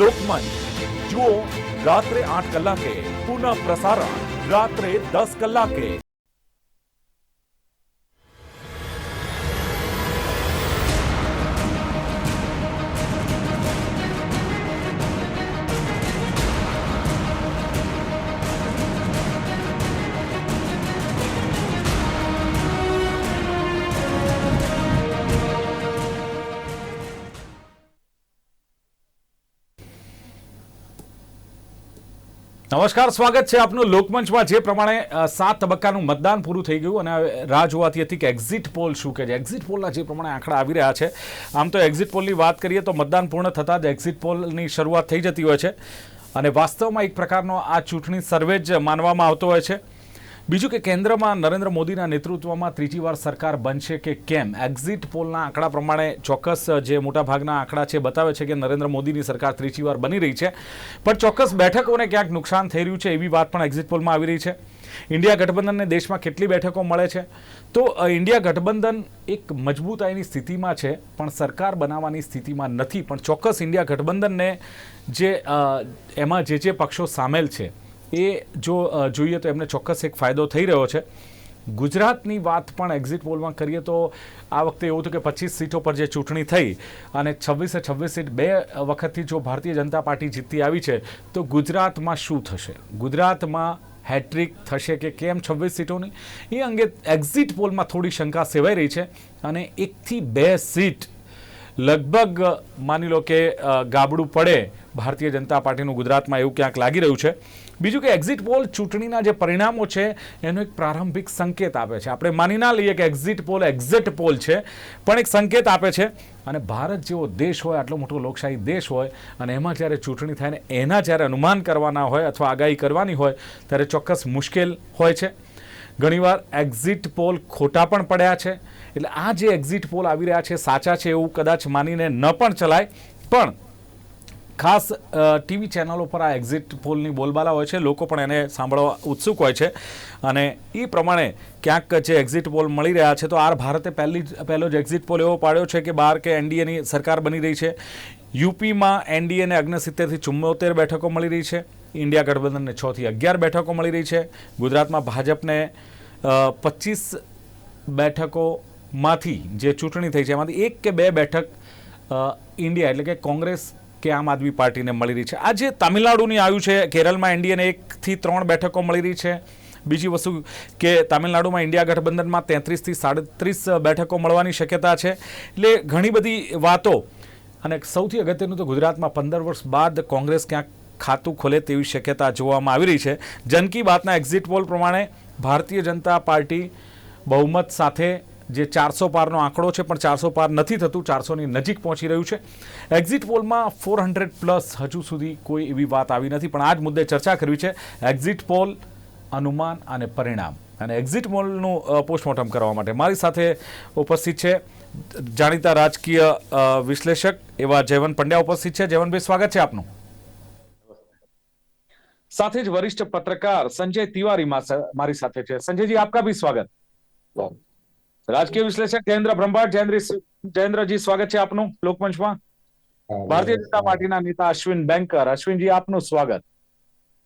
લોકમંચ જુઓ રાત્રે આઠ કલાકે પુનઃ પ્રસારણ રાત્રે દસ કલાકે. નમસ્કાર, સ્વાગત છે આપનું લોકમંચમાં. જે પ્રમાણે સાત તબક્કાનું મતદાન પૂરું થઈ ગયું અને રાહ જોવાતી હતી કે એક્ઝિટ પોલ શું કહે છે? એક્ઝિટ પોલના જે પ્રમાણે આંકડા આવી રહ્યા છે, આમ તો એક્ઝિટ પોલની વાત કરીએ તો મતદાન પૂર્ણ થતાં જ એક્ઝિટ પોલની શરૂઆત થઈ જતી હોય છે. અને વાસ્તવમાં એક પ્રકારનો આ ચૂંટણી સર્વે જ માનવામાં આવતો હોય છે. બીજું કે કેન્દ્રમાં નરેન્દ્ર મોદીના નેતૃત્વમાં ત્રીજી વાર સરકાર બનશે કે કેમ? એક્ઝિટ પોલના આંકડા પ્રમાણે ચોક્કસ જે મોટાભાગના આંકડા છે બતાવે છે કે નરેન્દ્ર મોદીની સરકાર ત્રીજી વાર બની રહી છે. પણ ચોક્કસ બેઠકોને ક્યાંક નુકસાન થઈ રહ્યું છે એવી વાત પણ એક્ઝિટ પોલમાં આવી રહી છે. ઇન્ડિયા ગઠબંધનને દેશમાં કેટલી બેઠકો મળે છે? તો ઇન્ડિયા ગઠબંધન એક મજબૂતાઈની સ્થિતિમાં છે, પણ સરકાર બનાવવાની સ્થિતિમાં નથી. પણ ચોક્કસ ઇન્ડિયા ગઠબંધનને જે એમાં જે જે પક્ષો સામેલ છે એ જો જોઈએ તો એમને ચોક્કસ એક ફાયદો થઈ રહ્યો છે. ગુજરાતની વાત પણ એક્ઝિટ પોલમાં કરીએ તો આ વખતે એવું હતું કે પચીસ સીટો પર જે ચૂંટણી થઈ અને છવ્વીસે છવ્વીસ સીટ બે વખતથી જો ભારતીય જનતા પાર્ટી જીતતી આવી છે, તો ગુજરાતમાં શું થશે? ગુજરાતમાં હેટ્રિક થશે કે કેમ છવ્વીસ સીટોની? એ અંગે એક્ઝિટ પોલમાં થોડી શંકા સેવાઈ રહી છે અને એકથી બે સીટ લગભગ, માની લો કે ગાબડું પડે ભારતીય જનતા પાર્ટીનું ગુજરાતમાં એવું ક્યાંક લાગી રહ્યું છે. બીજું કે એક્ઝિટ પોલ ચૂંટણીના જે પરિણામો છે, એનો એક પ્રારંભિક સંકેત આપે છે. આપણે માની ના લઈએ કે એક્ઝિટ પોલ એક્ઝિટ પોલ છે, પણ એક સંકેત આપે છે. અને ભારત જેવો દેશ હોય, આટલો મોટો લોકશાહી દેશ હોય, અને એમાં જ્યારે ચૂંટણી થાય ને એના જ્યારે અનુમાન કરવાના હોય અથવા આગાહી કરવાની હોય, ત્યારે ચોક્કસ મુશ્કેલ હોય છે. ઘણીવાર એક્ઝિટ પોલ ખોટા પણ પડ્યા છે. એટલે આ જે એક્ઝિટ પોલ આવી રહ્યા છે, સાચા છે એવું કદાચ માનીને ન પણ ચલાય. પણ ખાસ ટીવી ચેનલો પર આ એક્ઝિટ પોલની બોલબાલા હોય છે. લોકો પણ એને સાંભળવા ઉત્સુક હોય છે. અને એ પ્રમાણે ક્યાંક જે એક્ઝિટ પોલ મળી રહ્યા છે, તો આર ભારતે પહેલી પહેલો જ એક્ઝિટ પોલ એવો પાડ્યો છે કે બાર કે એનડીએની સરકાર બની રહી છે. યુપીમાં એનડીએને અગ્નસિત્તેરથી ચુમ્મોતેર બેઠકો મળી રહી છે. ઇન્ડિયા ગઠબંધનને છથી અગિયાર બેઠકો મળી રહી છે. ગુજરાતમાં ભાજપને પચીસ બેઠકોમાંથી જે ચૂંટણી થઈ છે, એમાંથી એક કે બે બેઠક ઇન્ડિયા એટલે કે કોંગ્રેસ કે આમ આદમી પાર્ટીને મળી રહી છે. આ જે તમિલનાડુની આવ્યું છે, કેરળમાં એનડીએને એકથી ત્રણ બેઠકો મળી રહી છે. બીજી વસ્તુ કે તમિલનાડુમાં ઇન્ડિયા ગઠબંધનમાં તેત્રીસથી સાડત્રીસ બેઠકો મળવાની શક્યતા છે. એટલે ઘણી બધી વાતો, અને સૌથી અગત્યનું તો ગુજરાતમાં પંદર વર્ષ બાદ કોંગ્રેસ ક્યાંક ખાતું ખોલે તેવી શક્યતા જોવામાં આવી રહી છે. જન કી બાતના એક્ઝિટ પોલ પ્રમાણે ભારતીય જનતા પાર્ટી બહુમત સાથે જે ચારસો પારનો આંકડો છે, પણ ચારસો પાર નથી થતું, ચારસોની નજીક પહોંચી રહ્યું છે. એક્ઝિટ પોલમાં ફોર હંડ્રેડ પ્લસ હજુ સુધી કોઈ એવી વાત આવી નથી, પણ આ જ મુદ્દે ચર્ચા કરવી છે. એક્ઝિટ પોલ અનુમાન અને પરિણામ. અને એક્ઝિટ પોલનું પોસ્ટમોર્ટમ કરવા માટે મારી સાથે ઉપસ્થિત છે જાણીતા રાજકીય વિશ્લેષક એવા જયવંત પંડ્યા ઉપસ્થિત છે. જયવંતભાઈ, સ્વાગત છે આપનું. સાથે જ વરિષ્ઠ પત્રકાર સંજય તિવારી મારી સાથે છે. સંજયજી, આપકા ભી સ્વાગત. રાજકીય વિશ્લેષક જયેન્દ્ર બ્રહ્માટ જયેન્દ્રજી સ્વાગત છે આપનું લોકમંચમાં. ભારતીય જનતા પાર્ટીના નેતા અશ્વિન બેંકર અશ્વિનજી આપનું સ્વાગત.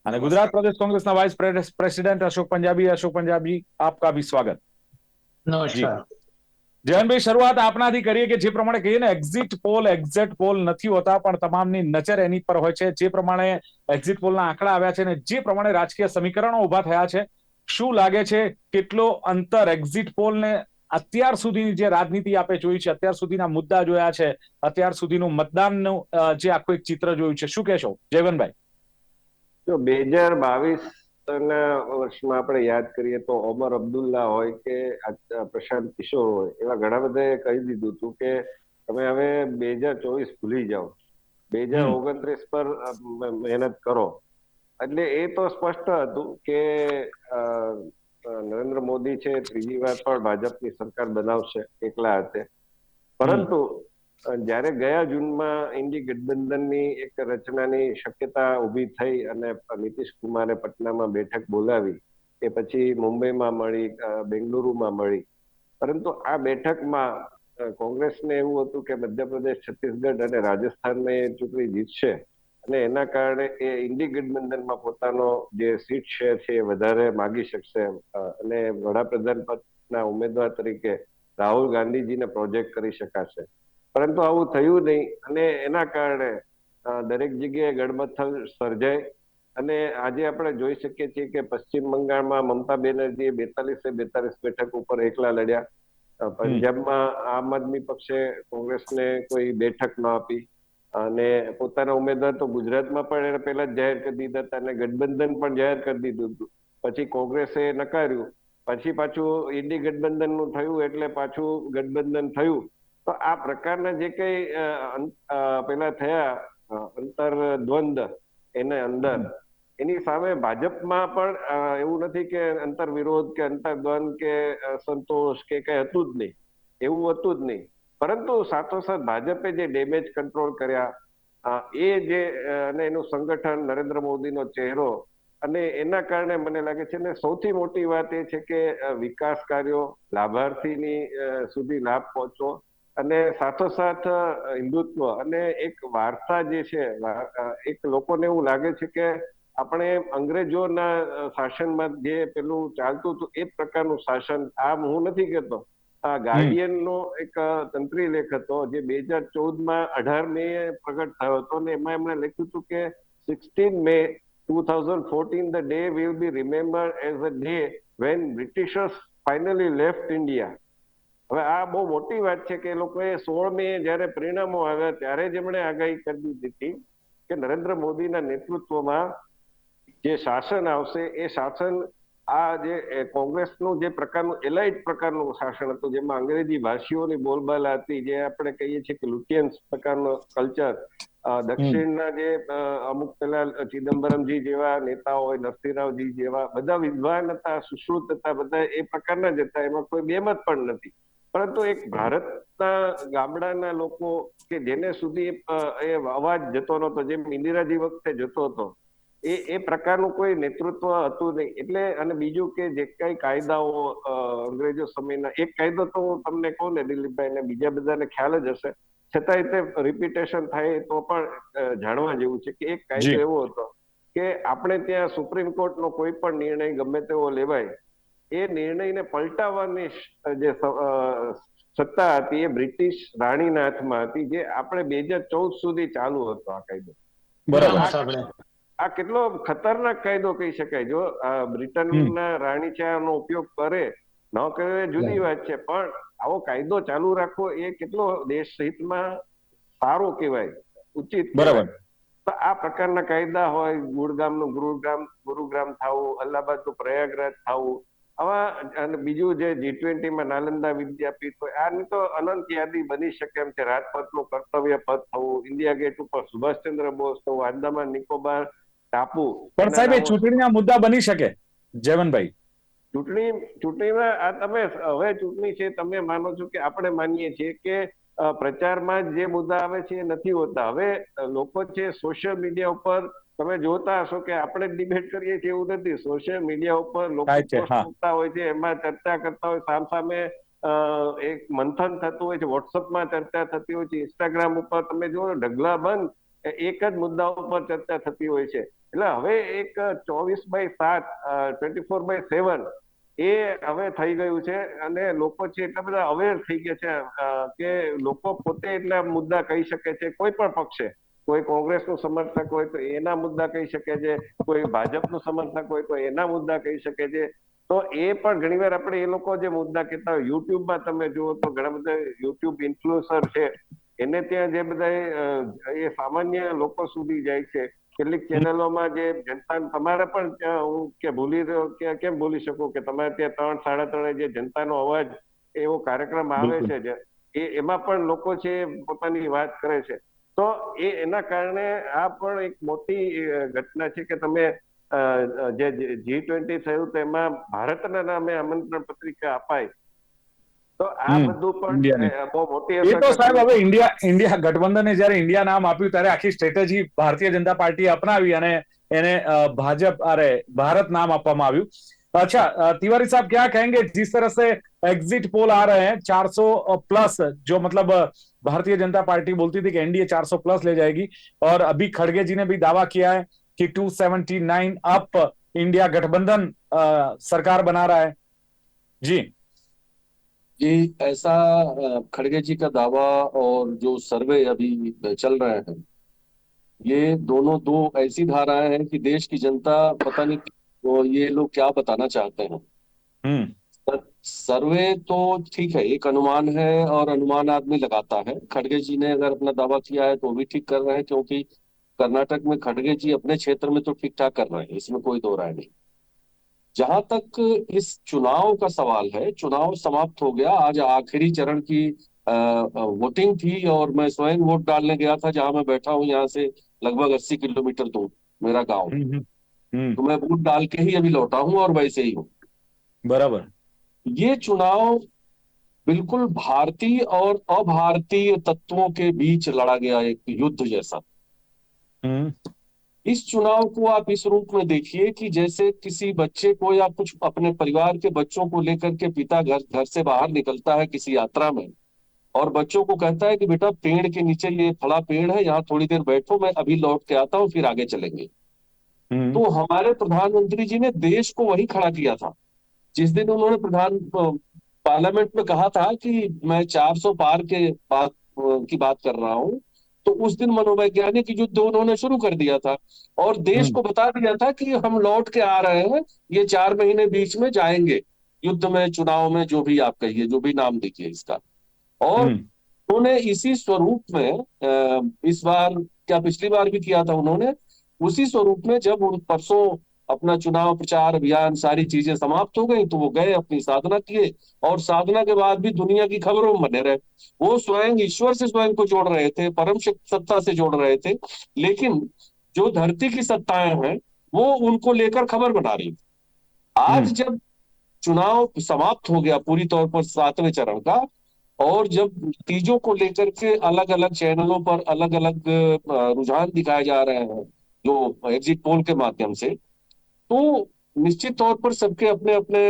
અને ગુજરાત પ્રદેશ કોંગ્રેસના વાઇસ પ્રેસિડેન્ટ અશોક પંજાબી અશોક પંજાબી આપકા ભી સ્વાગત. નમસ્કાર. જયનભાઈ શરૂઆત આપનાથી કરીએ કે જે પ્રમાણે કહીએ ને એક્ઝિટ પોલ એક્ઝેક્ટ પોલ નથી હોતા પણ તમામની નજર એની પર હોય છે. જે પ્રમાણે એક્ઝિટ પોલના આંકડા આવ્યા છે અને જે પ્રમાણે રાજકીય સમીકરણો ઊભા થયા છે શું લાગે છે કેટલો અંતર એક્ઝિટ પોલને અત્યાર સુધીની જે રાજનીતિ આપે જોઈ છે, અત્યાર સુધીના મુદ્દા જોયા છે, અત્યાર સુધીનું મતદાનનું જે આખું એક ચિત્ર જોયું છે. શું કહેશો? જયવનભાઈ જો બે હજાર બાવીસ ના વર્ષમાં આપણે યાદ કરીએ તો ઓમર અબ્દુલ્લા હોય કે પ્રશાંત કિશોર હોય, એવા ઘણા બધાએ કહી દીધું હતું કે તમે હવે બે હજાર ચોવીસ ભૂલી જાઓ. બે હજાર ઓગણત્રીસ પર મહેનત કરો. એટલે એ તો સ્પષ્ટ હતું કે નરેન્દ્ર મોદી છે, ત્રીજી વાર પણ ભાજપની સરકાર બનાવશે, એકલા હાથે. પરંતુ જ્યારે ગયા જૂનમાં ઇન્ડી ગઠબંધનની એક રચનાની શક્યતા ઊભી થઈ અને નીતિશ કુમારે પટનામાં બેઠક બોલાવી એ પછી મુંબઈમાં મળી બેંગલુરુમાં મળી. પરંતુ આ બેઠકમાં કોંગ્રેસને એવું હતું કે મધ્યપ્રદેશ, છત્તીસગઢ અને રાજસ્થાનમાં એ ચૂંટણી જીતશે. અને એના કારણે એ ઇન્ડી ગઠબંધનમાં પોતાનો જે સીટ શેર છે એ વધારે માગી શકશે અને વડાપ્રધાન પદના ઉમેદવાર તરીકે રાહુલ ગાંધીજીને પ્રોજેક્ટ કરી શકાશે. પરંતુ આવું થયું નહીં અને એના કારણે દરેક જગ્યાએ ગડમથલ સર્જાય. અને આજે આપણે જોઈ શકીએ છીએ કે પશ્ચિમ બંગાળમાં મમતા બેનર્જીએ બેતાલીસે બેતાલીસ બેઠક ઉપર એકલા લડ્યા. પંજાબમાં આમ આદમી પક્ષે કોંગ્રેસને કોઈ બેઠક ન આપી. અને પોતાના ઉમેદવાર તો ગુજરાતમાં પણ એને પહેલા જ જાહેર કરી દીધા હતા અને ગઠબંધન પણ જાહેર કરી દીધું હતું. પછી કોંગ્રેસે નકાર્યું. પછી પાછું ઈડી ગઠબંધનનું થયું એટલે પાછું ગઠબંધન થયું. તો આ પ્રકારના જે કઈ પેલા થયા અંતર દ્વંદ એને અંદર એની સામે ભાજપમાં પણ એવું નથી કે અંતર વિરોધ કે અંતર દ્વંદ કે સંતોષ કે કઈ હતું જ નહીં. એવું હતું જ નહીં. પરંતુ સાથોસાથ ભાજપે જે ડેમેજ કંટ્રોલ કર્યા એ જે અને એનું સંગઠન નરેન્દ્ર મોદીનો ચહેરો અને એના કારણે મને લાગે છે ને સૌથી મોટી વાત એ છે કે વિકાસ કાર્યો લાભાર્થીની સુધી લાભ પહોંચવો અને સાથોસાથ હિન્દુત્વ અને એક વાર્તા જે છે એક લોકોને એવું લાગે છે કે આપણે અંગ્રેજોના શાસનમાં જે પેલું ચાલતું હતું એ પ્રકારનું શાસન આમ હું નથી કહેતો. આ ગાર્ડિયન નો એક તંત્રી લેખ હતો જે બે હજાર ચૌદમાં અઢાર મે પ્રગટ થયો હતો અને એમાં એમણે લખ્યું હતું કે sixteen May two thousand fourteen the day will be remember as a day when Britishers finally left India હવે આ બહુ મોટી વાત છે કે એ લોકોએ સોળ મે જયારે પરિણામો આવ્યા ત્યારે જ એમણે આગાહી કરી દીધી હતી કે નરેન્દ્ર મોદીના નેતૃત્વમાં જે શાસન આવશે એ શાસન આ જે કોંગ્રેસનું જે પ્રકારનું, એલાઇટ પ્રકારનું શાસન હતું, જેમાં અંગ્રેજી ભાષીઓની બોલબાલા હતી, જે આપણે કહીએ છીએ કે લુટિયન્સ પ્રકારનો કલ્ચર દક્ષિણના જે અમુક પેલા ચિદમ્બરમજી જેવા નેતાઓ હોય, નરસિંહરાવજી જેવા, બધા વિદ્વાન હતા, સુશ્રુત હતા, બધા એ પ્રકારના જ હતા, એમાં કોઈ બેમત પણ નથી. પરંતુ એક ભારતના ગામડાના લોકો કે જેને સુધી એ અવાજ જતો નહોતો, જેમ ઇન્દિરાજી વખતે જતો હતો એ એ પ્રકારનું કોઈ નેતૃત્વ હતું નહીં. એટલે અને બીજું કે જે કઈ કાયદાઓ અંગ્રેજો સમયના એક કાયદો તો હું તમને કહું ને દિલીપભાઈ ને બીજા બધાને ખ્યાલ જ હશે. છતાંય તે રિપીટેશન થાય તો પણ જાણવા જેવું છે કે એક કાયદો એવો હતો કે આપણે ત્યાં સુપ્રીમ કોર્ટનો કોઈ પણ નિર્ણય ગમે તેવો લેવાય એ નિર્ણયને પલટાવવાની જે સત્તા હતી એ બ્રિટિશ રાણીના હાથમાં હતી જે આપણે બે હજાર ચૌદ સુધી ચાલુ હતો આ કાયદો. બરાબર. આ કેટલો ખતરનાક કાયદો કહી શકાય. જો બ્રિટનના રાણી ચાનો ઉપયોગ કરે ન કરે જુદી વાત છે. પણ આવો કાયદો ચાલુ રાખવો એ કેટલો દેશ હિતમાં સારો કહેવાય ઉચિત બરાબર. તો આ પ્રકારના કાયદા હોય ગુરુગ્રામનું ગુરુગ્રામ ગુરુગ્રામ થવું અલ્હાબાદનું પ્રયાગરાજ થવું આવા અને બીજું જે જી ટ્વેન્ટીમાં નાલંદા વિદ્યાપીઠ હોય આની તો અનંત યાદી બની શકે એમ છે. રાજપથનું કર્તવ્ય પદ થવું ઇન્ડિયા ગેટ ઉપર સુભાષચંદ્ર બોઝ થવું આંદામાન નિકોબાર ટાપુ. પણ સાહેબ એ ચૂંટણીના મુદ્દા બની શકે જયવંતભાઈ? ચૂંટણી ચૂંટણીમાં આ તમે હવે ચૂંટણી છે તમે માનો છો કે આપણે માનીએ છીએ કે પ્રચારમાં જે મુદ્દા આવે છે એ નથી હોતા. હવે લોકો છે સોશિયલ મીડિયા ઉપર તમે જોતા હશો કે આપણે ડિબેટ કરીએ છીએ એવું નથી. સોશિયલ મીડિયા ઉપર લોકો. મૂકતા હોય છે એમાં ચર્ચા કરતા હોય સામ સામે એક મંથન થતું હોય છે વોટ્સઅપમાં ચર્ચા થતી હોય છે ઇન્સ્ટાગ્રામ ઉપર તમે જુઓ ઢગલા બંધ એક જ મુદ્દા ઉપર ચર્ચા થતી હોય છે. એટલે હવે એક ચોવીસ બાય સાત ટ્વેન્ટી ફોર બાય સેવન એ હવે થઈ ગયું છે અને લોકો છે એટલા બધા અવેર થઈ ગયા છે કે લોકો પોતે એટલા મુદ્દા કહી શકે છે, કોઈ પણ પક્ષે. કોઈ કોંગ્રેસનું સમર્થક હોય તો એના મુદ્દા કહી શકે છે, કોઈ ભાજપનું સમર્થક હોય તો એના મુદ્દા કહી શકે છે. તો એ પણ ઘણીવાર આપણે એ લોકો જે મુદ્દા કહેતા હોય, યુટ્યુબમાં તમે જુઓ તો ઘણા બધા યુટ્યુબ ઇન્ફ્લુએન્સર છે, એને ત્યાં જે બધા એ સામાન્ય લોકો સુધી જાય છે. કેટલીક ચેનલોમાં જે જનતા તમારે પણ હું કે ભૂલી રહ્યો કે કેમ ભૂલી શકું કે તમારે ત્યાં ત્રણ સાડા ત્રણે જે જનતાનો અવાજ એવો કાર્યક્રમ આવે છે જે એ એમાં પણ લોકો છે પોતાની વાત કરે છે. તો એ એના કારણે આ પણ એક મોટી ઘટના છે કે તમે જે જી ટ્વેન્ટી થયું તેમાં ભારતના નામે આમંત્રણ પત્રિકા અપાય તો આ હમ, બધું પણ ઇન્ડિયાની. અ, બહુ મોટી એ તો અસર સાહેબ કરતી હવે ઇન્ડિયા ઇન્ડિયા ગઠબંધને જ્યારે ઇન્ડિયા નામ આપ્યું ત્યારે આખી સ્ટ્રેટેજી ભારતીય જનતા પાર્ટીએ અપનાવી અને એને અ, ભાજપ અરે भारत नाम આપવામાં આવ્યું अच्छा अ, तिवारी साहब क्या कहेंगे जिस तरह से एग्जिट पोल आ रहे हैं 400 प्लस जो मतलब भारतीय जनता पार्टी बोलती थी कि एनडीए 400 प्लस ले जाएगी और अभी खड़गे जी ने भी दावा किया है कि 279 अप इंडिया गठबंधन अ, सरकार बना रहा है जी जी ऐसा खड़गे जी का दावा और जो सर्वे अभी चल रहे हैं ये दोनों दो ऐसी धाराएँ हैं कि देश की जनता पता नहीं तो ये लोग क्या बताना चाहते हैं। हम्म। सर्वे तो ठीक है एक अनुमान है और अनुमान आदमी लगाता है। खड़गे जी ने अगर अपना दावा किया है तो भी ठीक कर रहे हैं क्योंकि कर्नाटक में खड़गे जी अपने क्षेत्र में तो ठीक ठाक कर रहे हैं इसमें कोई दो राय नहीं। जहाँ तक इस चुनाव का सवाल है चुनाव समाप्त हो गया। आज आखिरी चरण की वोटिंग थी और मैं स्वयं वोट डालने गया था जहाँ मैं बैठा हूँ यहाँ से लगभग अस्सी किलोमीटर दूर मेरा गाँव। हम्म हम्म, तो मैं वोट डाल के ही अभी लौटा हूँ और वैसे ही हूँ। बराबर। ये चुनाव बिल्कुल भारतीय और अभारतीय तत्वों के बीच लड़ा गया एक युद्ध जैसा। हम्म। इस चुनाव को आप इस रूप में देखिए कि जैसे किसी बच्चे को या कुछ अपने परिवार के बच्चों को लेकर के पिता घर घर से बाहर निकलता है किसी यात्रा में और बच्चों को कहता है कि बेटा पेड़ के नीचे ये फला पेड़ है यहाँ थोड़ी देर बैठो मैं अभी लौट के आता हूँ फिर आगे चलेंगे। हम्म। तो हमारे प्रधानमंत्री जी ने देश को वही खड़ा किया था। जिस दिन उन्होंने प्रधान पार्लियामेंट में कहा था कि मैं 400 पार के बात की बात कर रहा हूँ तो उस दिन मनोवैज्ञानिक युद्ध उन्होंने शुरू कर दिया था। और देश हम्म। को बता दिया था कि हम लौट के आ रहे हैं ये चार महीने बीच में जाएँगे। युद्ध में चुनाव में जो भी आप कहिए जो भी नाम दीजिए इसका। और हम्म। उन्होंने इसी स्वरूप में इस बार क्या पिछली बार भी किया था उन्होंने उसी स्वरूप में जब उन परसों अपना चुनाव प्रचार अभियान सारी चीज़ें समाप्त हो गई तो वो गए अपनी साधना किए। और साधना के बाद भी दुनिया की खबरों में बने रहे। वो स्वयं ईश्वर से स्वयं को जोड़ रहे थे परम शक्ति सत्ता से जोड़ रहे थे। लेकिन जो धरती की सत्ताएँ हैं वो उनको लेकर खबर बना रही थी। आज हम्म। जब चुनाव समाप्त हो गया पूरी तौर पर सातवें चरण का और जब नतीजों को लेकर के अलग अलग चैनलों पर अलग अलग रुझान दिखाए जा रहे हैं जो एग्जिट पोल के माध्यम से तो निश्चित तौर पर सबके अपने अपने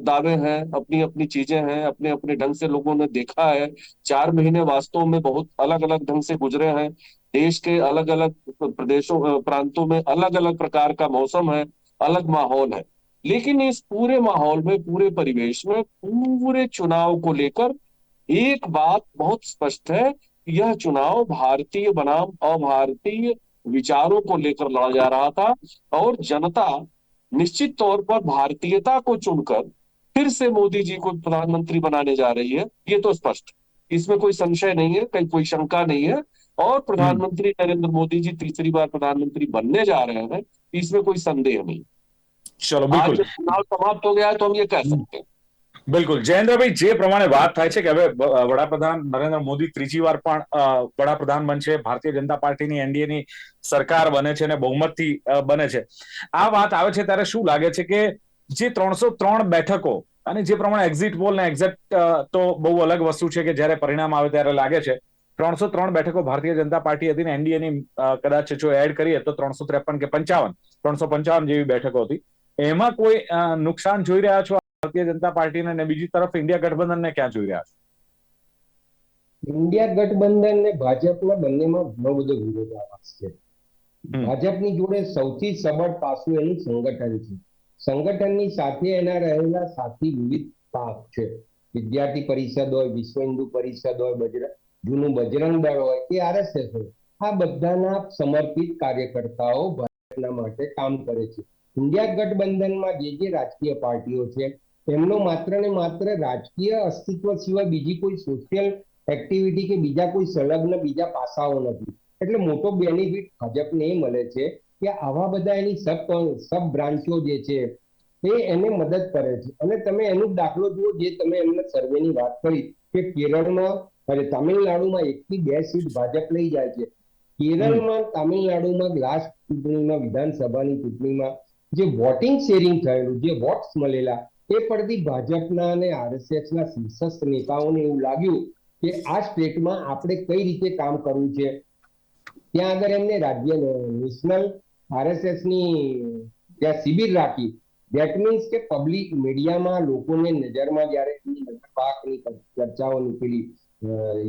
दावे हैं, अपनी अपनी चीज़ें हैं, अपने अपने ढंग से लोगों ने देखा है। चार महीने वास्तव में बहुत अलग अलग ढंग से गुजरे हैं। देश के अलग अलग प्रदेशों प्रांतों में अलग अलग प्रकार का मौसम है, अलग माहौल है। लेकिन इस पूरे माहौल में, पूरे परिवेश में, पूरे चुनाव को लेकर एक बात बहुत स्पष्ट है यह चुनाव भारतीय बनाम अभारतीय विचारों को लेकर लड़ा जा रहा था और जनता निश्चित तौर पर भारतीयता को चुनकर फिर से मोदी जी को प्रधानमंत्री बनाने जा रही है ये तो स्पष्ट। इसमें कोई संशय नहीं है कहीं कोई शंका नहीं है। और हम्म। प्रधानमंत्री नरेंद्र मोदी जी तीसरी बार प्रधानमंत्री बनने जा रहे हैं इसमें कोई संदेह नहीं। चलो बिल्कुल। चुनाव समाप्त हो गया है तो हम ये कह सकते हैं। બિલકુલ. જયેન્દ્રભાઈ, જે પ્રમાણે વાત થાય છે કે હવે વડાપ્રધાન નરેન્દ્ર મોદી ત્રીજી વાર પણ વડાપ્રધાન બનશે ભારતીય જનતા પાર્ટીની એનડીએની સરકાર બને છે અને બહુમતથી બને છે. આ વાત આવે છે ત્યારે શું લાગે છે કે જે ત્રણસો ત્રણ બેઠકો અને જે પ્રમાણે એક્ઝિટ પોલ ને એક્ઝેક્ટ તો બહુ અલગ વસ્તુ છે કે જ્યારે પરિણામ આવે ત્યારે લાગે છે. ત્રણસો ત્રણ બેઠકો ભારતીય જનતા પાર્ટી હતી ને એનડીએની કદાચ જો એડ કરીએ તો ત્રણસો ત્રેપન કે પંચાવન, ત્રણસો પંચાવન જેવી બેઠકો હતી. એમાં કોઈ નુકસાન જોઈ રહ્યા છો ભારતીય જનતા પાર્ટીને અને બીજી તરફ ઇન્ડિયા ગઠબંધનને ક્યાં જોઈ રહ્યા છે? ઇન્ડિયા ગઠબંધન ને ભાજપના બંનેમાં ઘણો બધો વિરોધાભાસ છે. ભાજપની જોડે સૌથી સબળ પાસું એનું સંગઠન છે. સંગઠનની સાથે એના રહેલા સાથી વિવિધ પાક છે. વિદ્યાર્થી પરિષદ હોય વિશ્વ હિન્દુ પરિષદ હોય બજરંગ જૂનું બજરંગ દળ હોય કે આરએસએસ હોય આ બધાના સમર્પિત કાર્યકર્તાઓ ભાજપના માટે કામ કરે છે. ઇન્ડિયા ગઠબંધનમાં જે જે રાજકીય પાર્ટીઓ છે એમનો માત્ર ને માત્ર રાજકીય અસ્તિત્વ સિવાય બીજી કોઈ સોશિયલ એક્ટિવિટી કે બીજા કોઈ સંલગ્ન બીજા પાસાઓ નથી. એટલે મોટો બેનિફિટ ભાજપને એ મળે છે કે આવા બધા એની સબ સબ બ્રાન્ચો જે છે, એ એને મદદ કરે છે. અને તમે એનો દાખલો જુઓ જે તમે એમને સર્વેની વાત કરી કે કેરળમાં અને તામિલનાડુમાં એકથી બે સીટ ભાજપ લઈ જાય છે. કેરળમાં, તામિલનાડુમાં લાસ્ટ ચૂંટણીમાં, વિધાનસભાની ચૂંટણીમાં જે વોટિંગ શેરિંગ થયેલું, જે વોટ્સ મળેલા એ પરથી ભાજપના અને આરએસએસના શીર્ષસ્થ નેતાઓને એવું લાગ્યું કે આ સ્ટેટમાં આપણે કઈ રીતે કામ કરવું છે. ત્યાં આગળ એમને રાજ્ય નેશનલ આરએસએસની ત્યાં શિબિર રાખી. દેટ મીન્સ કે પબ્લિક મીડિયામાં લોકોને નજરમાં જ્યારે પાકની ચર્ચાઓ નીકળી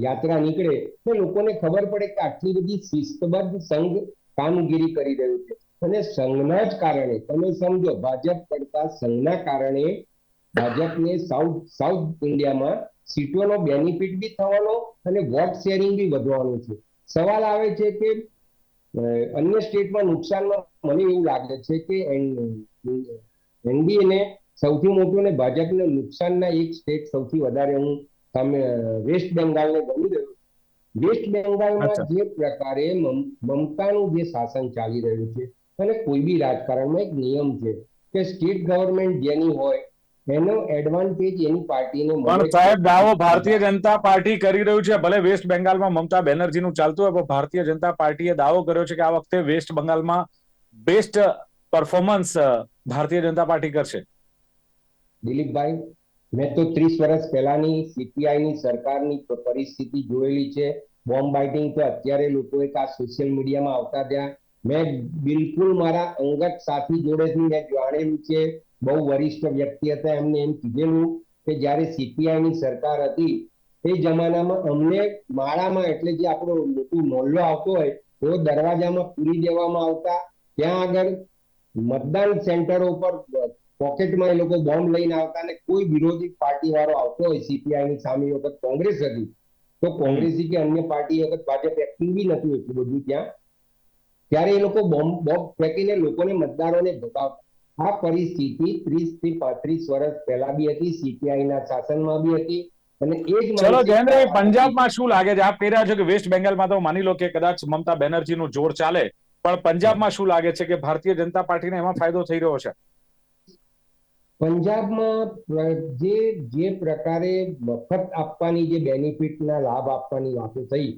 યાત્રા નીકળે, તો લોકોને ખબર પડે કે આટલી બધી શિસ્તબદ્ધ સંઘ કામગીરી કરી રહ્યું છે. અને સંઘના જ કારણે, તમે સમજો, ભાજપ કરતા સંઘના કારણે ભાજપને સાઉથ સાઉથ ઇન્ડિયામાં સીટોનો બેનિફિટ બી થવાનો અને વોટ શેરિંગ બી વધવાનું છે. સવાલ આવે છે કે અન્ય સ્ટેટમાં નુકસાનમાં મને એવું લાગે છે કે એનડીએ ને સૌથી મોટું ને ભાજપને નુકસાનના એક સ્ટેટ સૌથી વધારે હું સામે વેસ્ટ બેંગાલને ગણી રહ્યું વેસ્ટ બેંગાલમાં જે પ્રકારે મમ- મમતાનું જે શાસન ચાલી રહ્યું છે અને કોઈ બી રાજકારણમાં એક નિયમ છે કે સ્ટેટ ગવર્મેન્ટ જેની હોય એનો એડવાન્ટેજ એની પાર્ટીને પણ સાહેબ દાવો ભારતીય જનતા પાર્ટી કરી રહ્યું છે. ભલે વેસ્ટ બેંગાલમાં મમતા બેનર્જીનું ચાલતું હોય પણ ભારતીય જનતા પાર્ટીએ દાવો કર્યો છે કે આ વખતે વેસ્ટ બંગાળમાં best performance Bharatiya Janata party કરશે. દિલીપભાઈ મેં તો ત્રીસ વર્ષ પહેલાની સીપીઆઈની સરકારની પરિસ્થિતિ જોયેલી છે. બોમ્બ બાઇટિંગ તો અત્યારે લોકોએ આ સોશિયલ મીડિયામાં આવતા ત્યાં મેં બિલકુલ મારા અંગત સાથી જોડેથી મેં જાણેલું છે બહુ વરિષ્ઠ વ્યક્તિ હતા, એમને એમ કીધેલું કે જ્યારે સીપીઆઈની સરકાર હતી, તે જમાનામાં અમને માળામાં એટલે જે આપણો મોટું મોલ્લો આવતો હોય, એવો દરવાજામાં પૂરી દેવામાં આવતા, ત્યાં આગળ મતદાન સેન્ટરો ઉપર પોકેટમાં એ લોકો બોમ્બ લઈને આવતા અને કોઈ વિરોધી પાર્ટી વાળો આવતો હોય સીપીઆઈ ની સામે વખત કોંગ્રેસ હતી. તો કોંગ્રેસી કે અન્ય પાર્ટી વખત ભાજપ એક્ટિવ બી નથી એટલું બધું ત્યાં. ત્યારે એ લોકો બોમ્બ બોમ્બ ફેંકીને લોકોને મતદારોને ભગાવતા. આ પરિસ્થિતિ ત્રીસથી પાંત્રીસ વર્ષ પહેલા બી હતી સીપીઆઈ ના શાસનમાં બી હતી અને એ જ ચલો જયેન્દ્રભાઈ પંજાબમાં શું લાગે છે? આપ કહી રહ્યા છો કે વેસ્ટ બેંગાલમાં તો માની લો કે કદાચ મમતા બેનર્જીનું જોર ચાલે પણ પંજાબમાં શું લાગે છે કે ભારતીય જનતા પાર્ટીને એમાં ફાયદો થઈ રહ્યો છે? પંજાબમાં જે જે પ્રકારે મફત આપવાની જે બેનિફિટના લાભ આપવાની વાતો થઈ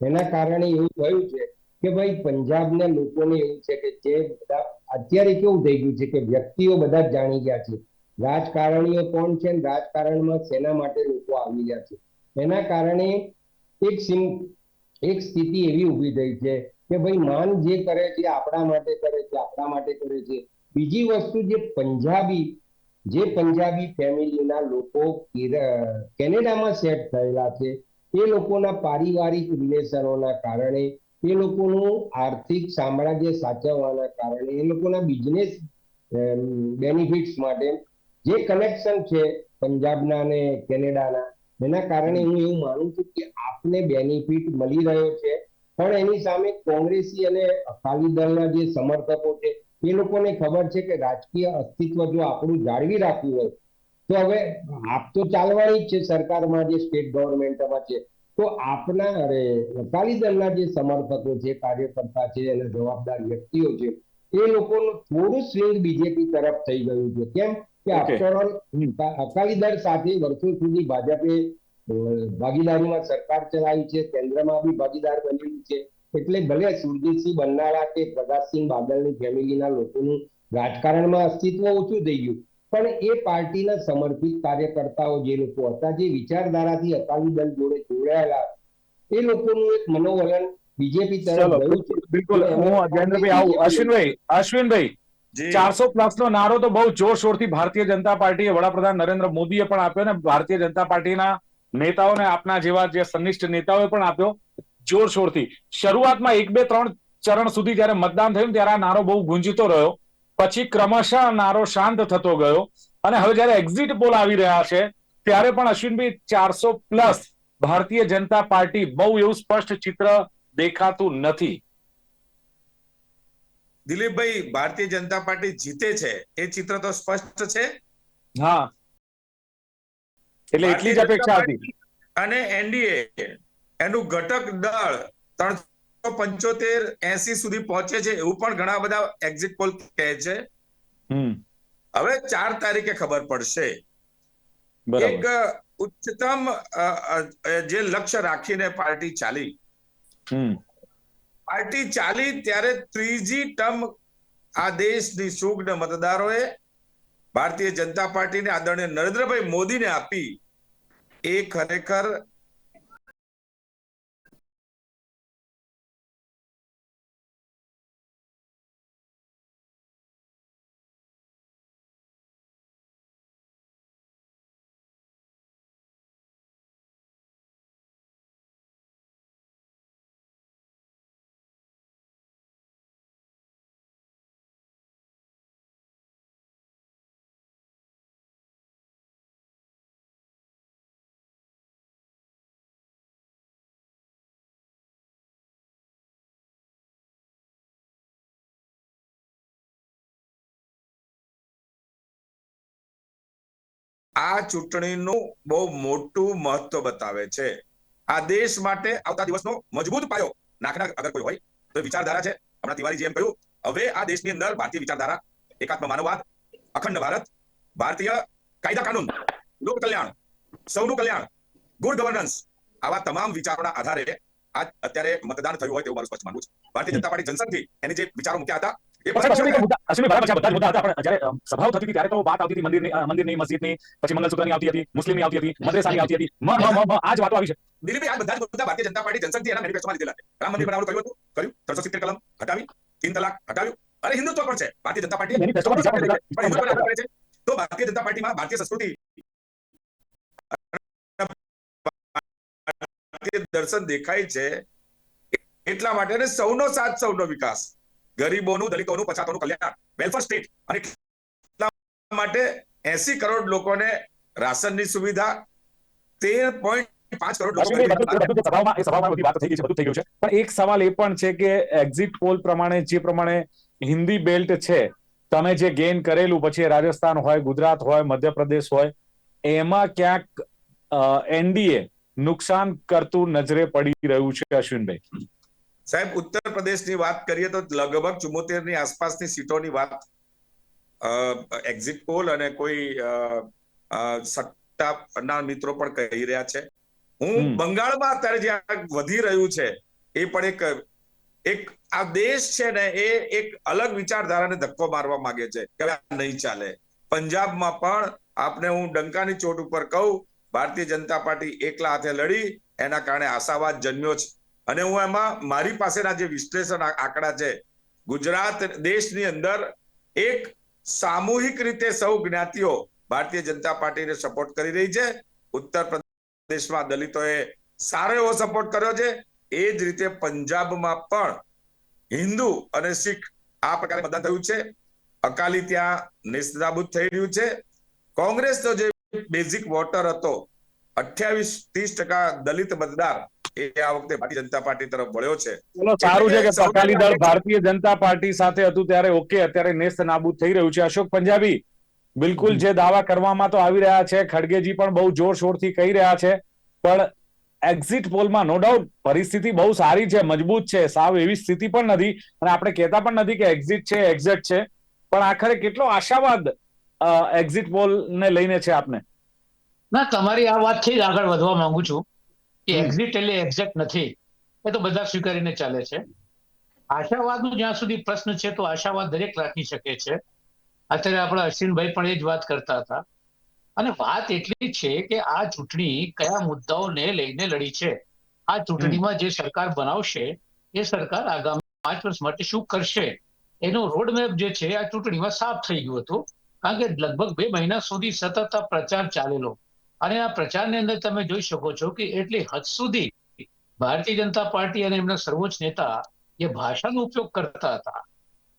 એના કારણે એવું થયું છે કે ભાઈ પંજાબના લોકોને એવું છે કે જે બધા અત્યારે કેવું થઈ ગયું છે કે વ્યક્તિઓ બધા જ જાણી ગયા છે. રાજકારણીઓ કોણ છે રાજકારણમાં શેના માટે લોકો આવી ગયા છે? એના કારણે એક એક સ્થિતિ એવી ઊભી થઈ છે કે ભાઈ માન જે કરે છે, આપણા માટે કરે છે, આપણા માટે કરે છે. બીજી વસ્તુ જે પંજાબી જે પંજાબી ફેમિલીના લોકો કેનેડામાં સેટ થયેલા છે, એ લોકોના પારિવારિક રિલેશનોના કારણે એ લોકોનું આર્થિક સામ્રાજ્ય સાચવવાના કારણે એ લોકોના બિઝનેસ બેનિફિટ્સ માટે જે કનેક્શન છે પંજાબના અને કેનેડાના, એના કારણે હું એવું માનું છું કે આપને બેનિફિટ મળી રહ્યો છે. પણ એની સામે કોંગ્રેસી અને અકાલી દળના જે સમર્થકો છે, એ લોકોને ખબર છે કે રાજકીય અસ્તિત્વ જો આપણું જાળવી રાખવું હોય, તો હવે આપ તો ચાલવાની જ છે સરકારમાં જે સ્ટેટ ગવર્મેન્ટમાં છે. તો આપના અરે અકાલી દળના જે સમર્થકો છે કાર્યકર્તા છે અને જવાબદાર વ્યક્તિઓ છે એ લોકોનું થોડું સ્વિંગ બીજેપી તરફ થઈ ગયું છે. કેમ? કે Okay. અકાલી દળ સાથે વર્ષો સુધી ભાજપે ભાગીદારીમાં સરકાર ચલાવી છે કેન્દ્રમાં બી ભાગીદાર બનેલી છે. એટલે ભલે સુરજીતસિંહ બન્નારા કે પ્રકાશસિંહ બાદલની ફેમિલીના લોકોનું રાજકારણમાં અસ્તિત્વ ઓછું થઈ ગયું પણ એ પાર્ટીના સમર્પિત કાર્યકર્તાઓ જે લોકો હતા જે વિચારધારાથી અકાલી દળ જોડે જોડાયેલા એ લોકોનું એક મનોવલણ બીજેપી તરફ ગયું છે. બિલકુલ. હું જયેન્દ્રભાઈ આવું. અશ્વિનભાઈ અશ્વિનભાઈ ચારસો પ્લસ નો નારો તો બહુ જોરશોરથી ભારતીય જનતા પાર્ટીએ વડાપ્રધાન નરેન્દ્ર મોદીએ પણ આપ્યો ને ભારતીય જનતા પાર્ટીના નેતાઓને આપના જેવા જે સનિષ્ઠ નેતાઓએ પણ આપ્યો જોરશોરથી. શરૂઆતમાં એક બે ત્રણ ચરણ સુધી જયારે મતદાન થયું ત્યારે આ નારો બહુ ગુંજતો રહ્યો. પછી ક્રમશઃ નારો શાંત થતો ગયો અને હવે જયારે એક્ઝિટ પોલ આવી રહ્યા છે ત્યારે પણ અશ્વિનભાઈ ચારસો પ્લસ ભારતીય જનતા પાર્ટી બહુ એવું સ્પષ્ટ ચિત્ર દેખાતું નથી. દિલીપભાઈ ભારતીય જનતા પાર્ટી જીતે છે એ ચિત્ર તો સ્પષ્ટ છે? હા. એટલે એટલી જ અપેક્ષા હતી. અને એનડીએ એનું ઘટક દળ ત્રણસો પંચોતેર એસી સુધી પહોંચે છે એવું પણ ઘણા બધા એક્ઝિટ પોલ કહે છે. હવે ચાર તારીખે ખબર પડશે. એક ઉચ્ચતમ જે લક્ષ્ય રાખીને પાર્ટી ચાલી. હમ. પાર્ટી ચાલી ત્યારે ત્રીજી ટર્મ આ દેશની સુગ્ન મતદારોએ ભારતીય જનતા પાર્ટીને આદરણીય નરેન્દ્રભાઈ મોદીને આપી. એ ખરેખર આ ચૂંટણીનું બહુ મોટું મહત્વ બતાવે છે. આ દેશ માટે આવતા દિવસનો મજબૂત પાયો નાખનાર અગર કોઈ હોય, તો વિચારધારા છે. હમણાં તિવારી એમ કહ્યું, હવે આ દેશની અંદર ભારતીય વિચારધારા, એકાત્મ માનવવાદ, અખંડ ભારત, ભારતીય કાયદા કાનૂન, લોક કલ્યાણ, સૌનું કલ્યાણ, ગુડ ગવર્નન્સ આવા તમામ વિચારોના આધારે આજ અત્યારે મતદાન થયું હોય તેવું મારું સ્પષ્ટ માનવું છે. ભારતીય જનતા પાર્ટી જનસંઘથી એની જે વિચારો મૂક્યા હતા પણ બરાબર છે, બધા મુદ્દા હતા, પણ જ્યારે સભાઓ થતી હતી ત્યારે તો વાત આવતી હતી મંદિરની મંદિરની મસ્જિદની પછી મંગલસૂત્રની આવતી હતી મુસ્લિમની આવતી હતી મદ્રેસાની આવતી હતી મ, મ, મ, મ, આ જ વાતો આવી છે. દિલીપભાઈ આ બધા જ મુદ્દા ભારતીય જનતા પાર્ટી જનસંઘથી એના મેનિફેસ્ટોમાં લીધેલા છે. રામ મંદિર બનાવવાનું કહ્યું હતું કર્યું ત્રણસો સિત્તેર કલમ હટાવી તીન તલાક હટાવ્યું અને હિન્દુત્વ પણ છે ભારતીય જનતા પાર્ટી તો ભારતીય જનતા પાર્ટીમાં ભારતીય સંસ્કૃતિ દર્શન દેખાય છે એટલા માટે સૌનો સાથ સૌનો વિકાસ. ગરીબોનું દલિતોનું પછાતોનું કલ્યાણ. વેલફેર સ્ટેટ અને માટે એસી કરોડ લોકોને રાશનની સુવિધા તેર પોઈન્ટ પણ એક સવાલ એ પણ છે કે એક્ઝિટ પોલ પ્રમાણે જે પ્રમાણે હિન્દી બેલ્ટ છે તમે જે ગેઇન કરેલું પછી રાજસ્થાન હોય ગુજરાત હોય મધ્યપ્રદેશ હોય એમાં ક્યાંક એનડીએ નુકસાન કરતું નજરે પડી રહ્યું છે અશ્વિનભાઈ. સાહેબ ઉત્તર પ્રદેશની વાત કરીએ તો લગભગ ચુમ્મોતેરની આસપાસની સીટોની વાત એક્ઝિટ પોલ અને કોઈ અ, મિત્રો પણ કહી રહ્યા છે. હું બંગાળમાં અત્યારે જે વધી રહ્યું છે એ પણ એક એક આ દેશ છે ને એ એક અલગ વિચારધારાને ધક્કો મારવા માંગે છે કે નહીં ચાલે. પંજાબમાં પણ આપને હું ડંકાની ચોટ ઉપર કહું ભારતીય જનતા પાર્ટી એકલા હાથે લડી એના કારણે આશાવાદ જન્મ્યો છે. અને હું એમાં મારી પાસેના જે વિશ્લેષણ આંકડા છે, ગુજરાત દેશની અંદર એક સામૂહિક રીતે સૌ જ્ઞાતિઓ ભારતીય જનતા પાર્ટીને સપોર્ટ કરી રહી છે. ઉત્તર પ્રદેશમાં દલિતોએ સારો એવો સપોર્ટ કર્યો છે. એ જ રીતે પંજાબમાં પણ હિન્દુ અને શીખ આ પ્રકારે મતદાન થયું છે. અકાલી ત્યાં નિસ્નાબૂદ થઈ રહ્યું છે. કોંગ્રેસનો જે બેઝિક વોટર હતો, અઠ્યાવીસ ત્રીસ ટકા દલિત મતદાર એ આ વખતે ભારતીય જનતા પાર્ટી તરફ વળ્યો છે. ચલો સારું છે કે અકાલી દળ ભારતીય જનતા પાર્ટી સાથે હતું ત્યારે ઓકે અત્યારે નેસ્ત નાબૂદ થઈ રહ્યું છે. અશોક પંજાબી બિલકુલ જે દાવા કરવામાં તો આવી રહ્યા છે. ખડગેજી પણ બહુ જોરશોરથી કહી રહ્યા છે. પણ એક્ઝિટ પોલમાં નો ડાઉટ પરિસ્થિતિ બહુ સારી છે મજબૂત છે. સાવ એવી સ્થિતિ પણ નથી. અને આપણે કહેતા પણ નથી કે એક્ઝિટ છે એક્ઝિટ છે. પણ આખરે કેટલો આશાવાદ એક્ઝિટ પોલ ને લઈને છે આપને? ના તમારી આ વાતથી જ આગળ વધવા માંગુ છું. હમ. એક્ઝિટ એટલે એક્ઝેક્ટ નથી. એ તો બધા સ્વીકારીને ચાલે છે. આશાવાદનો જ્યાં સુધી પ્રશ્ન છે તો આશાવાદ દરેક રાખી શકે છે. અત્યારે આપણા અશ્વિનભાઈ પણ એ જ વાત કરતા હતા. અને વાત એટલી છે કે આ ચૂંટણી કયા મુદ્દાઓને લઈને લડી છે. આ ચૂંટણીમાં જે સરકાર બનાવશે એ સરકાર આગામી પાંચ વર્ષ માટે શું કરશે? એનો રોડમેપ જે છે આ ચૂંટણીમાં સાફ થઈ ગયું હતું. કારણ કે લગભગ બે મહિના સુધી સતત આ પ્રચાર ચાલેલો. અને આ પ્રચારની અંદર તમે જોઈ શકો છો કે એટલી હદ સુધી ભારતીય જનતા પાર્ટી અને એમના સર્વોચ્ચ નેતા જે ભાષાનો ઉપયોગ કરતા હતા,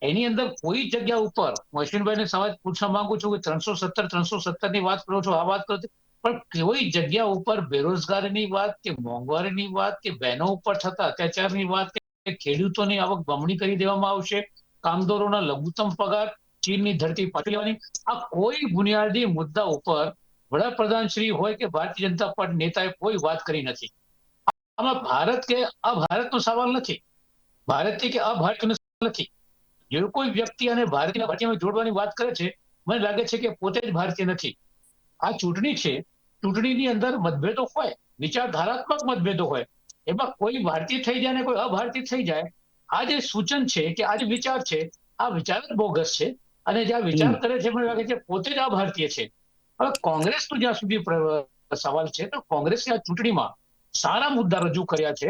એની અંદર કોઈ જગ્યા ઉપર હું અશ્વિનભાઈને સવાલ પૂછવા માંગુ છું કે ત્રણસો સત્તર ત્રણસો સત્તરની વાત કરો છો, આ વાત કરો પણ કોઈ જગ્યા ઉપર બેરોજગારીની વાત કે મોંઘવારીની વાત કે બહેનો ઉપર થતા અત્યાચારની વાત કે ખેડૂતોની આવક બમણી કરી દેવામાં આવશે, કામદારોના લઘુત્તમ પગાર, ચીનની ધરતી પાછી લેવાની, આ કોઈ બુનિયાદી મુદ્દા ઉપર વડાપ્રધાન શ્રી હોય કે ભારતીય જનતા પાર્ટી નેતાએ કોઈ વાત કરી નથી. આમાં ભારત કે અભારતનો સવાલ નથી. ભારતીય કે અભારતીય નથી. જે કોઈ વ્યક્તિ અને ભારતીય ભારતીયમાં જોડવાની વાત કરે છે મને લાગે છે કે પોતે જ ભારતીય નથી. આ ચૂંટણી છે. ચૂંટણીની અંદર મતભેદો હોય વિચારધારાત્મક મતભેદો હોય એમાં કોઈ ભારતીય થઈ જાય ને કોઈ અભારતીય થઈ જાય આ જે સૂચન છે કે આ જે વિચાર છે આ વિચાર જ બોગસ છે. અને જે આ વિચાર કરે છે મને લાગે છે પોતે જ અભારતીય છે. હવે કોંગ્રેસનો જ્યાં સુધી સવાલ છે, તો કોંગ્રેસે આ ચૂંટણીમાં સારા મુદ્દા રજૂ કર્યા છે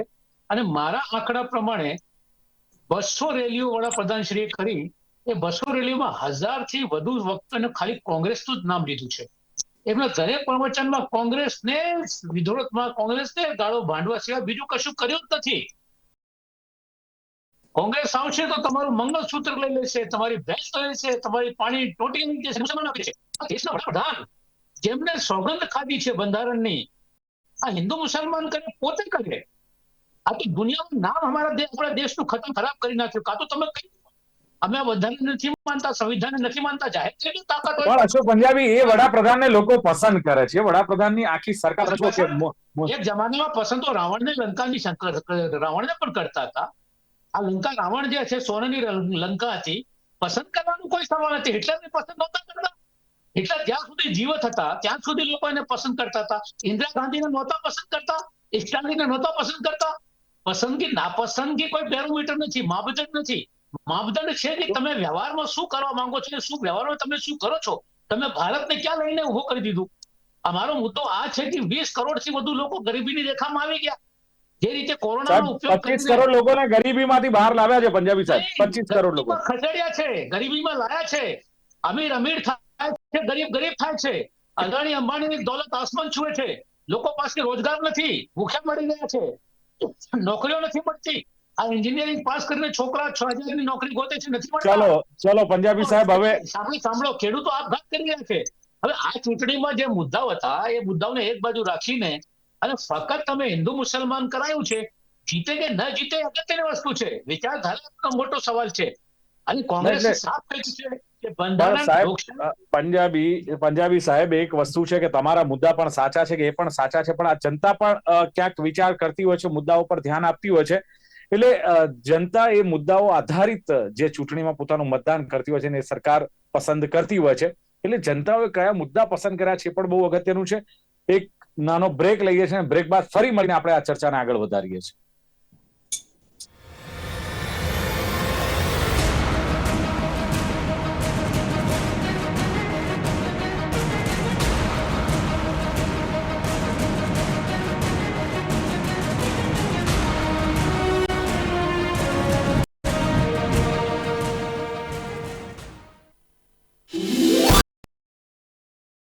અને મારા આંકડા પ્રમાણે બસો રેલીઓ વડાપ્રધાન શ્રીએ કરી એ બસો રેલીઓમાં હજારથી વધુ વખતે ખાલી કોંગ્રેસનું જ નામ લીધું છે. એમના દરેક પ્રવચનમાં કોંગ્રેસને વિધોરતમાં કોંગ્રેસને ગાળો ભાંડવા સિવાય બીજું કશું કર્યું જ નથી. કોંગ્રેસ આવશે તો તમારું મંગળસૂત્ર લઈ લેશે, તમારી ભેંસ લઈ લેશે, તમારી પાણી ટોટી દેશના વડાપ્રધાન જેમને સોગંદ ખાધી છે બંધારણની આ હિન્દુ મુસલમાન કરે પોતે કરે? આ તો દુનિયાનું નામ અમારા આપણા દેશનું ખતમ ખરાબ કરી નાખ્યું. કાં તો તમે કઈ અમે બંધારણ નથી માનતા સંવિધાન નથી માનતા જાહેર કેટલી તાકાત હોય પણ અશોક પંજાબી એ વડાપ્રધાનને લોકો પસંદ કરે છે. વડાપ્રધાનની આખી સરકાર એક જમાનામાં પસંદ તો રાવણને લંકાની રાવણને પણ કરતા હતા. આ લંકા રાવણ જે છે સોનાની લંકા હતી પસંદ કરવાનું કોઈ સવાલ નથી. હિટલરને પસંદ નહોતા કરતા. હિટલર જ્યાં સુધી જીવત હતા ત્યાં સુધી લોકો એને પસંદ કરતા હતા. ઇન્દિરા ગાંધીને નહોતા પસંદ કરતા સ્ટાલિનને નહોતા પસંદ કરતા. પસંદગી નાપસંદગી કોઈ બેરોમીટર નથી માપદંડ નથી. માપદંડ છે કે તમે વ્યવહારમાં શું કરવા માંગો છો શું વ્યવહારમાં તમે શું કરો છો? તમે ભારતને ક્યાં લઈને ઊભો કરી દીધું? અમારો મુદ્દો આ છે કે વીસ કરોડથી વધુ લોકો ગરીબીની રેખામાં આવી ગયા. જે રીતે કોરોનાનો ઉપયોગ પચીસ કરોડ લોકોને ગરીબીમાંથી બહાર લાવ્યા છે પંજાબી સાહેબ. પચીસ કરોડ લોકો. ખસેડ્યા છે ગરીબીમાં લાયા છે. અમીર અમીર છે ગરીબ ગરીબ થાય છે. અદાણી અંબાણીની દોલત આસમાન છુએ છે. લોકો પાસે રોજગાર નથી ભૂખ્યા મળી ગયા છે. નોકરીઓ નથી મળતી. આ એન્જિનિયરિંગ પાસ કરીને છોકરા છ હજારની નોકરી ગોતે છે નથી મળતા. ચલો ચલો પંજાબી સાહેબ હવે સાંભળો સાંભળો ખેડૂતો આપઘાત કરી રહ્યા છે. હવે આ ચૂંટણીમાં જે મુદ્દાઓ હતા એ મુદ્દાઓને એક બાજુ રાખીને અને ફક્ત તમે હિન્દુ મુસલમાન કરાયું છે. જીતે કે ન જીતે અગત્યની વસ્તુ છે. વિચારધારાનો મોટો સવાલ છે. અને કોંગ્રેસ સાફ છે કે બંધારણ પંજાબી પંજાબી સાહેબ એક વસ્તુ છે કે તમારા મુદ્દા પણ સાચા છે કે એ પણ સાચા છે પણ આ જનતા પણ ક્યાંક વિચાર કરતી હોય છે મુદ્દાઓ પર ધ્યાન આપતી હોય છે. એટલે જનતા એ મુદ્દાઓ આધારિત જે ચૂંટણીમાં પોતાનું મતદાન કરતી હોય છે ને એ સરકાર પસંદ કરતી હોય છે. એટલે જનતાઓએ કયા મુદ્દા પસંદ કર્યા છે એ પણ બહુ અગત્યનું છે. એક નાનો બ્રેક લઈએ છીએ બ્રેક બાદ ફરી મળીને આપણે આ ચર્ચાને આગળ વધારીએ છીએ.